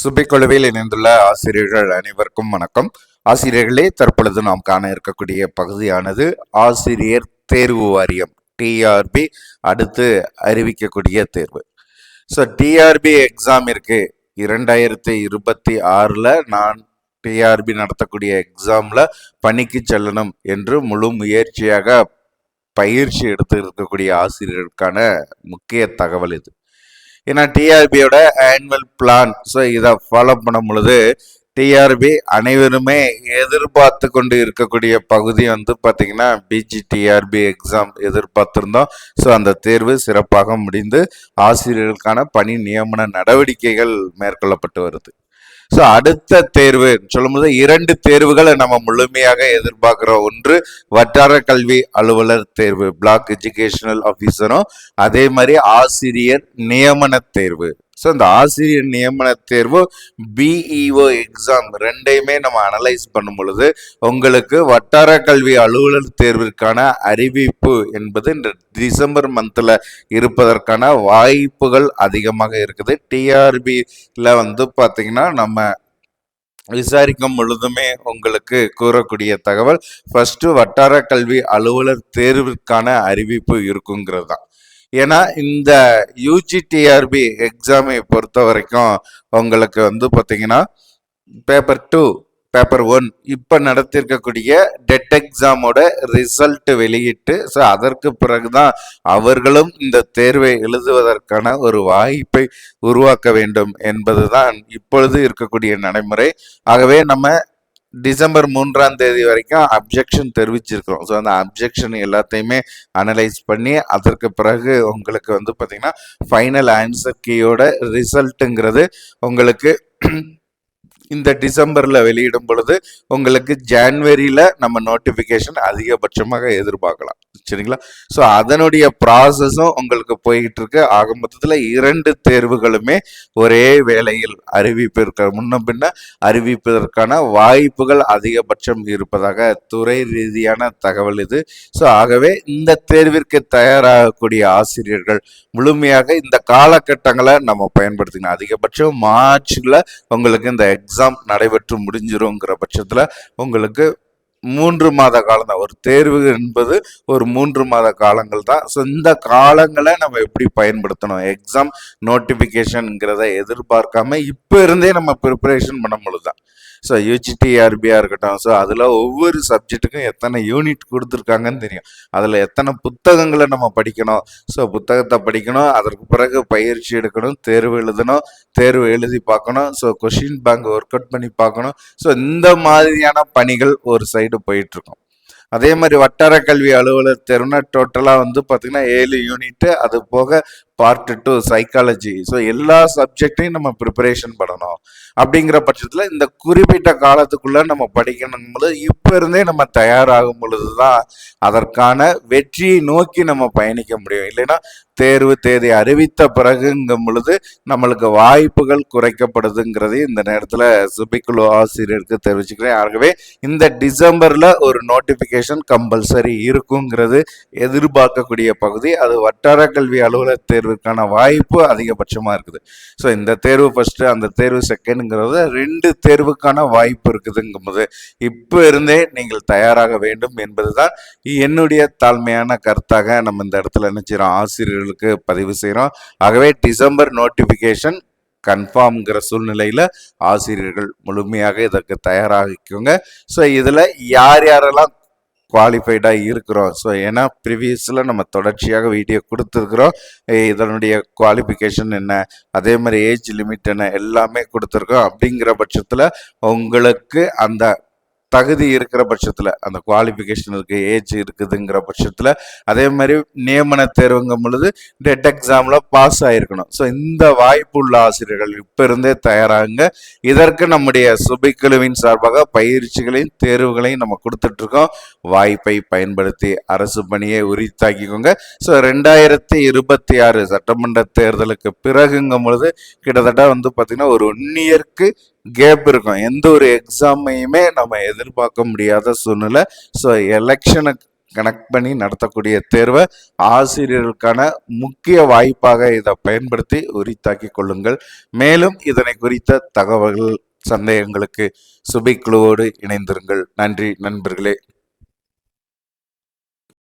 சுபிக்குழுவில் இணைந்துள்ள ஆசிரியர்கள் அனைவருக்கும் வணக்கம். ஆசிரியர்களே தற்பொழுது நாம் காண இருக்கக்கூடிய பகுதியானது ஆசிரியர் தேர்வு வாரியம் டிஆர்பி அடுத்து அறிவிக்கக்கூடிய தேர்வு. ஸோ டிஆர்பி எக்ஸாம் இருக்கு. இரண்டாயிரத்தி இருபத்தி ஆறில் நான் டிஆர்பி நடத்தக்கூடிய எக்ஸாமில் பணிக்கு செல்லணும் என்று முழு முயற்சியாக பயிற்சி எடுத்து இருக்கக்கூடிய ஆசிரியர்களுக்கான முக்கிய தகவல் இது. ஏன்னா டிஆர்பியோட ஆனுவல் பிளான் ஸோ இதை ஃபாலோ பண்ணும் பொழுது டிஆர்பி அனைவருமே எதிர்பார்த்து கொண்டு இருக்கக்கூடிய பகுதி வந்து பார்த்திங்கன்னா பிஜி டிஆர்பி எக்ஸாம் எதிர்பார்த்துருந்தோம். ஸோ அந்த தேர்வு சிறப்பாக முடிந்து ஆசிரியர்களுக்கான பணி நியமன நடவடிக்கைகள் மேற்கொள்ளப்பட்டு வருது. ஸோ அடுத்த தேர்வு சொல்லும்போது இரண்டு தேர்வுகளை நம்ம முழுமையாக எதிர்பார்க்குற ஒன்று வட்டார கல்வி அலுவலர் தேர்வு பிளாக் எஜுகேஷனல் ஆஃபீஸரும் அதே மாதிரி ஆசிரியர் நியமன தேர்வு. ஸோ இந்த ஆசிரியர் நியமன தேர்வு பிஇஓ எக்ஸாம் ரெண்டையுமே நம்ம அனலைஸ் பண்ணும் பொழுது உங்களுக்கு வட்டார கல்வி அலுவலர் தேர்விற்கான அறிவிப்பு என்பது இந்த டிசம்பர் மந்தில் இருப்பதற்கான வாய்ப்புகள் அதிகமாக இருக்குது. டிஆர்பியில் வந்து பார்த்திங்கன்னா நம்ம விசாரிக்கும் பொழுதுமே உங்களுக்கு கூறக்கூடிய தகவல் ஃபர்ஸ்ட் வட்டார கல்வி அலுவலர் தேர்விற்கான அறிவிப்பு இருக்குங்கிறது தான். ஏன்னா இந்த யூஜிடிஆர்பி எக்ஸாமை பொறுத்த வரைக்கும் உங்களுக்கு வந்து பார்த்தீங்கன்னா பேப்பர் டூ பேப்பர் ஒன் இப்போ நடத்திருக்கக்கூடிய டெட் எக்ஸாமோட ரிசல்ட் வெளியிட்டு ஸோ அதற்கு பிறகுதான் அவர்களும் இந்த தேர்வை எழுதுவதற்கான ஒரு வாய்ப்பை உருவாக்க வேண்டும் என்பதுதான் இப்பொழுது இருக்கக்கூடிய நடைமுறை. ஆகவே நம்ம டிசம்பர் மூன்றாம் தேதி வரைக்கும் அப்ஜெக்ஷன் தெரிவிச்சிருக்கிறோம். ஸோ அந்த அப்ஜெக்ஷன் எல்லாத்தையுமே அனலைஸ் பண்ணி அதற்கு பிறகு உங்களுக்கு வந்து பார்த்தீங்கன்னா ஃபைனல் ஆன்சர் கீயோட ரிசல்ட்டுங்கிறது உங்களுக்கு இந்த டிசம்பரில் வெளியிடும் பொழுது உங்களுக்கு ஜான்வரியில் நம்ம நோட்டிஃபிகேஷன் அதிகபட்சமாக எதிர்பார்க்கலாம். சரிங்களா? ஸோ அதனுடைய ப்ராசஸும் உங்களுக்கு போய்கிட்டு இருக்கு ஆக மொத்தத்தில் இரண்டு தேர்வுகளுமே ஒரே வேளையில் அறிவிப்பிற்கு முன்ன பின்ன அறிவிப்பதற்கான வாய்ப்புகள் அதிகபட்சம் இருப்பதாக துறை ரீதியான தகவல் இது. ஸோ ஆகவே இந்த தேர்விற்கு தயாராகக்கூடிய ஆசிரியர்கள் முழுமையாக இந்த காலகட்டங்களை நம்ம பயன்படுத்திக்கணும். அதிகபட்சம் மார்ச்சில் உங்களுக்கு இந்த எக்ஸாம் நடைபெற்று முடிஞ்சிருங்கிற பட்சத்தில் உங்களுக்கு மூன்று மாத காலம் தான் ஒரு தேர்வு என்பது ஒரு மூன்று மாத காலங்கள் தான் ஸோ இந்த காலங்களை நம்ம எப்படி பயன்படுத்தணும்? எக்ஸாம் நோட்டிஃபிகேஷனுங்கிறத எதிர்பார்க்காம இப்போ இருந்தே நம்ம ப்ரிப்பரேஷன் பண்ண தான் ஸோ யூஜிடிஆர்பியாக இருக்கட்டும். ஸோ அதில் ஒவ்வொரு சப்ஜெக்ட்டுக்கும் எத்தனை யூனிட் கொடுத்துருக்காங்கன்னு தெரியும். அதில் எத்தனை புத்தகங்களை நம்ம படிக்கணும். ஸோ புத்தகத்தை படிக்கணும். அதற்கு பிறகு பயிற்சி எடுக்கணும். தேர்வு எழுதணும். தேர்வு எழுதி பார்க்கணும். So question bank work out பண்ணி பார்க்கணும். ஸோ இந்த மாதிரியான பணிகள் ஒரு சைடு போயிட்டுருக்கும் அதே மாதிரி வட்டார கல்வி அலுவலர் தேர்வுனா டோட்டலாக வந்து பார்த்திங்கன்னா ஏழு யூனிட்டு அது போக பார்ட் டூ சைக்காலஜி ஸோ எல்லா சப்ஜெக்டையும் நம்ம ப்ரிப்பரேஷன் பண்ணணும். அப்படிங்கிற பட்சத்தில் இந்த குறிப்பிட்ட காலத்துக்குள்ளே நம்ம படிக்கணும் பொழுது இப்போ இருந்தே நம்ம தயாராகும் பொழுது தான் அதற்கான வெற்றியை நோக்கி நம்ம பயணிக்க முடியும். இல்லைன்னா தேர்வு தேதி அறிவித்த பிறகுங்கும் பொழுது நம்மளுக்கு வாய்ப்புகள் குறைக்கப்படுதுங்கிறது இந்த நேரத்தில் சுபிக்குழு ஆசிரியருக்கு தெரிவிச்சுக்கிறேன். ஆகவே இந்த டிசம்பரில் ஒரு நோட்டிஃபிகேஷன் கம்பல்சரி இருக்குங்கிறது எதிர்பார்க்கக்கூடிய பகுதி. அது வட்டார கல்வி அலுவலர் தேர்வுக்கான வாய்ப்பு அதிகபட்சமாக இருக்குது. ஸோ இந்த தேர்வு ஃபஸ்ட்டு அந்த தேர்வு செகண்டுங்கிறது ரெண்டு தேர்வுக்கான வாய்ப்பு இருக்குதுங்கும்போது இப்போ இருந்தே நீங்கள் தயாராக வேண்டும் என்பது தான் என்னுடைய தாழ்மையான கருத்தாக நம்ம இந்த இடத்துல என்ன செய்கிறோம் ஆசிரியர்களுக்கு பதிவு செய்கிறோம் ஆகவே டிசம்பர் நோட்டிஃபிகேஷன் கன்ஃபார்ம்ங்கிற சூழ்நிலையில் ஆசிரியர்கள் முழுமையாக இதற்கு தயாராகிக்கோங்க. ஸோ இதில் யார் யாரெல்லாம் குவாலிஃபைடாக இருக்கிறோம். ஸோ ஏன்னா ப்ரீவியஸில் நம்ம தொடர்ச்சியாக வீடியோ கொடுத்துருக்குறோம். இதனுடைய குவாலிஃபிகேஷன் என்ன? அதே மாதிரி ஏஜ் லிமிட் என்ன? எல்லாமே கொடுத்துருக்கோம். அப்படிங்கிற பட்சத்தில் உங்களுக்கு அந்த தகுதி இருக்கிற பட்சத்தில் அந்த குவாலிஃபிகேஷனுக்கு ஏஜ் இருக்குதுங்கிற பட்சத்தில் அதே மாதிரி நியமன தேர்வுங்கும் பொழுது டெட் எக்ஸாமில் பாஸ் ஆகிருக்கணும் ஸோ இந்த வாய்ப்பு உள்ள ஆசிரியர்கள் இப்போ இருந்தே தயாராகுங்க. இதற்கு நம்முடைய சுபைக்குழுவின் சார்பாக பயிற்சிகளையும் தேர்வுகளையும் நம்ம கொடுத்துட்ருக்கோம். வாய்ப்பை பயன்படுத்தி அரசு பணியை உரித்தாக்கிக்கோங்க. ஸோ ரெண்டாயிரத்தி இருபத்தி ஆறு சட்டமன்ற தேர்தலுக்கு பிறகுங்கும் பொழுது கிட்டத்தட்ட வந்து பார்த்திங்கன்னா ஒரு ஒன் இயர்க்கு கேப் இருக்கும். எந்த ஒரு எக்ஸாமையுமே நம்ம எதிர்பார்க்க முடியாத சூழ்நிலை. ஸோ எலெக்ஷனை கனெக்ட் பண்ணி நடத்தக்கூடிய தேர்வை ஆசிரியர்களுக்கான முக்கிய வாய்ப்பாக இதை பயன்படுத்தி உரித்தாக்கி கொள்ளுங்கள். மேலும் இதனை குறித்த தகவல்கள் சந்தேகங்களுக்கு சுபை குழுவோடு இணைந்திருங்கள். நன்றி நண்பர்களே.